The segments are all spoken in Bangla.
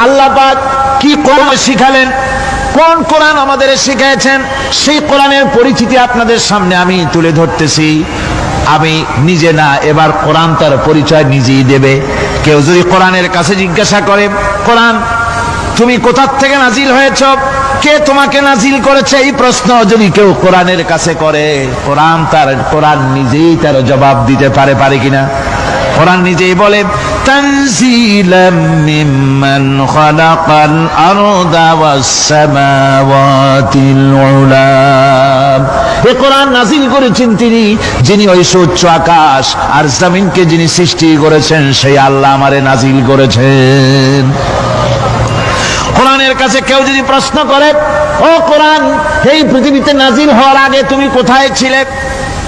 আল্লাহ পাক কি কোরআন শিখালেন? কোন কোরআন আমাদের শিখিয়েছেন সেই কোরআনের পরিচিতি আপনাদের সামনে আমি তুলে ধরতেছি। আমি নিজে না, এবার কোরআন তার পরিচয় নিজেই দেবে। কেউ যদি কোরআনের কাছে জিজ্ঞাসা করে, কোরআন, তুমি কোথার থেকে নাজিল হয়েছ? কে তোমাকে নাজিল করেছে? এই প্রশ্ন যদি কেউ কোরআনের কাছে করে, কোরআন তার, কোরআন নিজেই তার জবাব দিতে পারে পারে কিনা? কোরআন নিজেই বলে মিম্মান খালাকাল আরদা ওয়াস সামাওয়াতিল উলা এ কোরআন নাজিল করেছেন তিনি, যিনি ওই সুচ্চ আকাশ আর জমিনকে যিনি সৃষ্টি করেছেন, সেই আল্লাহ আমারে নাজিল করেছেন। কোরআনের কাছে কেউ যদি প্রশ্ন করে, ও কোরআন, এই পৃথিবীতে নাজিল হওয়ার আগে তুমি কোথায় ছিলে?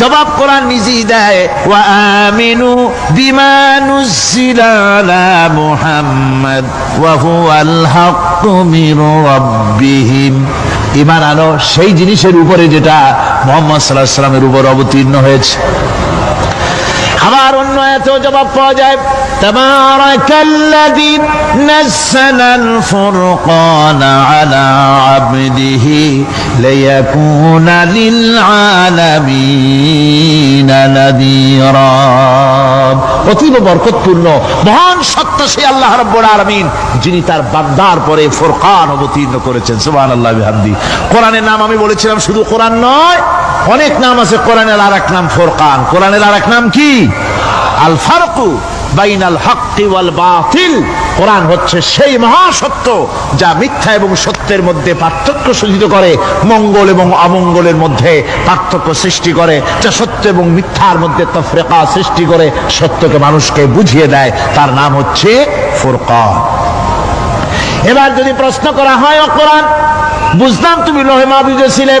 জবাব কোরআন নিজেই দেয়, ওয়া আমিনু বিমা নুজিলা আলা মুহাম্মদ, ওয়া হুয়াল হাক্কু মির ঈমান আনো, সেই জিনিসের উপরে যেটা মোহাম্মদ সাল্লাহ সাল্লামের উপর অবতীর্ণ হয়েছে। আবার অন্য এত জবাব পাওয়া যায়। তাবারাকাল্লাযী নাসালাল ফুরকান আলা আবদিহি লিয়াকুনা লিল আলামিন নাযীরা অতীব বরকতপূর্ণ, মহান সত্তা সেই আল্লাহ রাব্বুল আলামিন, যিনি তার বান্দার পরে ফুরকান অবতীর্ণ করেছেন। সুবহানাল্লাহ, বিহামদি। কোরআনের নাম আমি বলেছিলাম, শুধু কোরআন নয় অনেক নাম আছে কোরআনের আর এক নাম ফোরকান। কোরআনের আর এক নাম কি? আল ফারকু বাইনাল হক্কি ওয়াল বাতিল। কোরআন হচ্ছে সেই মহাসত্য যা মিথ্যা এবং সত্যের মধ্যে পার্থক্য সূচিত করে, মঙ্গল এবং অমঙ্গলের মধ্যে পার্থক্য সৃষ্টি করে, যা সত্য এবং মিথ্যার মধ্যে তফরেকা সৃষ্টি করে, সত্যকে মানুষকে বুঝিয়ে দেয়। তার নাম হচ্ছে ফোরকান। এবার যদি প্রশ্ন করা হয় কোরআন, বুঝলাম তুমি লোহে মাহবুজে ছিলে।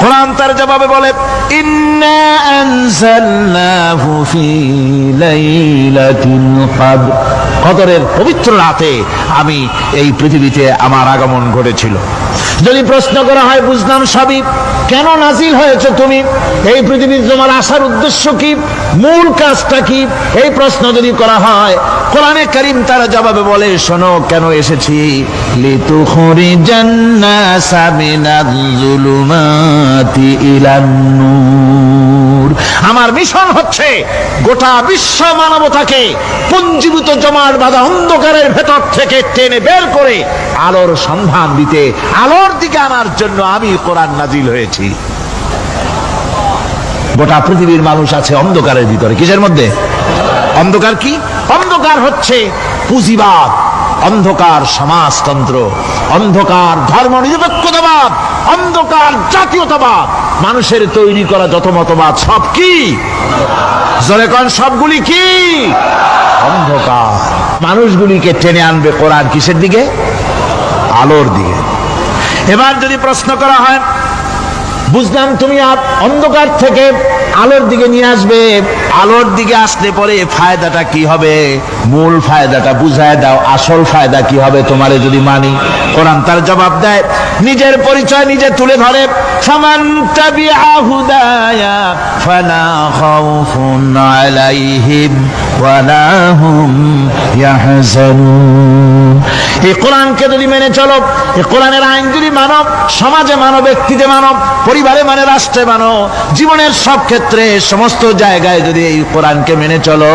কোরআন তার জবাবে বলে, ইন্না কদরের পবিত্র রাতে আমি এই পৃথিবীতে আমার আগমন ঘটেছিল। যদি প্রশ্ন করা হয় বুঝলাম সবই। কেন নাজিল হয়েছে তুমি? এই পৃথিবীর তোমার আসার উদ্দেশ্য কি? মূল কাজটা কি? এই প্রশ্ন যদি করা হয়, কোরআনে করিম তারা জবাবে বলে, শোনো, কেন এসেছি? লিতু হরি নাসা সাবিনা জুলুমাতি ইলান নূর আমার মিশন হচ্ছে গোটা বিশ্ব মানবতাকে পুঞ্জীভূত জমাট বাঁধা অন্ধকারের ভেতর থেকে টেনে বের করে আলোর সন্ধান দিতে, আলোর দিকে আনার জন্য আমি কোরআন নাজিল হয়েছি। গোটা পৃথিবীর মানুষ আছে অন্ধকারের ভিতরে। কিসের মধ্যে? অন্ধকার কি? অন্ধকার হচ্ছে পুঁজিবাদ, অন্ধকার সমাজতন্ত্র, অন্ধকার ধর্ম নিরপেক্ষতাবাদ অন্ধকার জাতীয়তাবাদ মানুষের তৈরি করা যত মতবাদ, সব কি? সবগুলি কি? অন্ধকার। মানুষগুলিকে টেনে আনবে কোরআন কিসের দিকে? আলোর দিকে। এবার যদি প্রশ্ন করা হয় বুঝলাম তুমি অন্ধকার থেকে আলোর দিকে নিয়ে আসবে। আলোর দিকে আসলে পরে ফায়দাটা কি হবে? মূল ফায়দাটা বুঝায় দাও, আসল ফায়দা কি হবে তোমারে যদি মানি। কোরআন তার জবাব দেয়, নিজের পরিচয় নিজে তুলে ধরে, ফামান ولا هم يحزنون এই কোরআনকে যদি মেনে চলো এই কোরআনের আইন যদি মানব সমাজে মানব ব্যক্তিতে মানব পরিবারে মানে রাষ্ট্রে মানো জীবনের সব ক্ষেত্রে সমস্ত জায়গায় যদি এই কোরআনকে মেনে চলো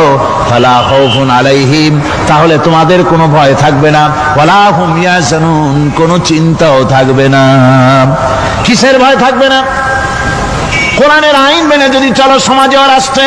ফালা খাউফুন আলাইহিম তাহলে তোমাদের কোনো ভয় থাকবে না ওয়ালা হুম ইয়াহজানুন কোনো চিন্তাও থাকবে না কিসের ভয় থাকবে না কোরআনের আইন মেনে যদি চলো সমাজে ও রাষ্ট্রে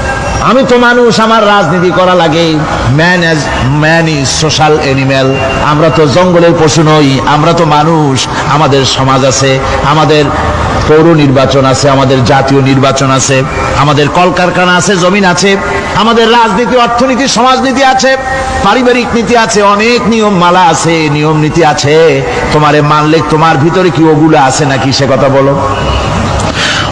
আমি তো মানুষ, আমার রাজনীতি করা লাগে। Man as man is social animal আমরা তো জঙ্গলের পশু নই, আমরা তো মানুষ। আমাদের সমাজ আছে, আমাদের পৌর নির্বাচন আছে, আমাদের জাতীয় নির্বাচন আছে, আমাদের কলকারখানা আছে, জমিন আছে, আমাদের রাজনীতি, অর্থনীতি, সমাজনীতি আছে, পারিবারিক নীতি আছে, অনেক নিয়ম মালা আছে, নিয়ম নীতি আছে। তোমারে মানলে তোমার ভিতরে কি ওগুলো আছে নাকি সে কথা বলো?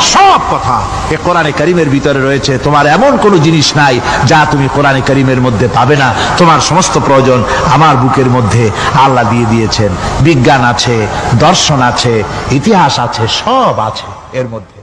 সব কথা। এ কোরআনে করিমের ভিতরে রয়েছে, তোমার এমন কোনো জিনিস নাই যা তুমি কোরআনে করিমের মধ্যে পাবে না। তোমার সমস্ত প্রয়োজন আমার বুকের মধ্যে আল্লাহ দিয়ে দিয়েছেন। বিজ্ঞান আছে, দর্শন আছে, ইতিহাস আছে, সব আছে এর মধ্যে।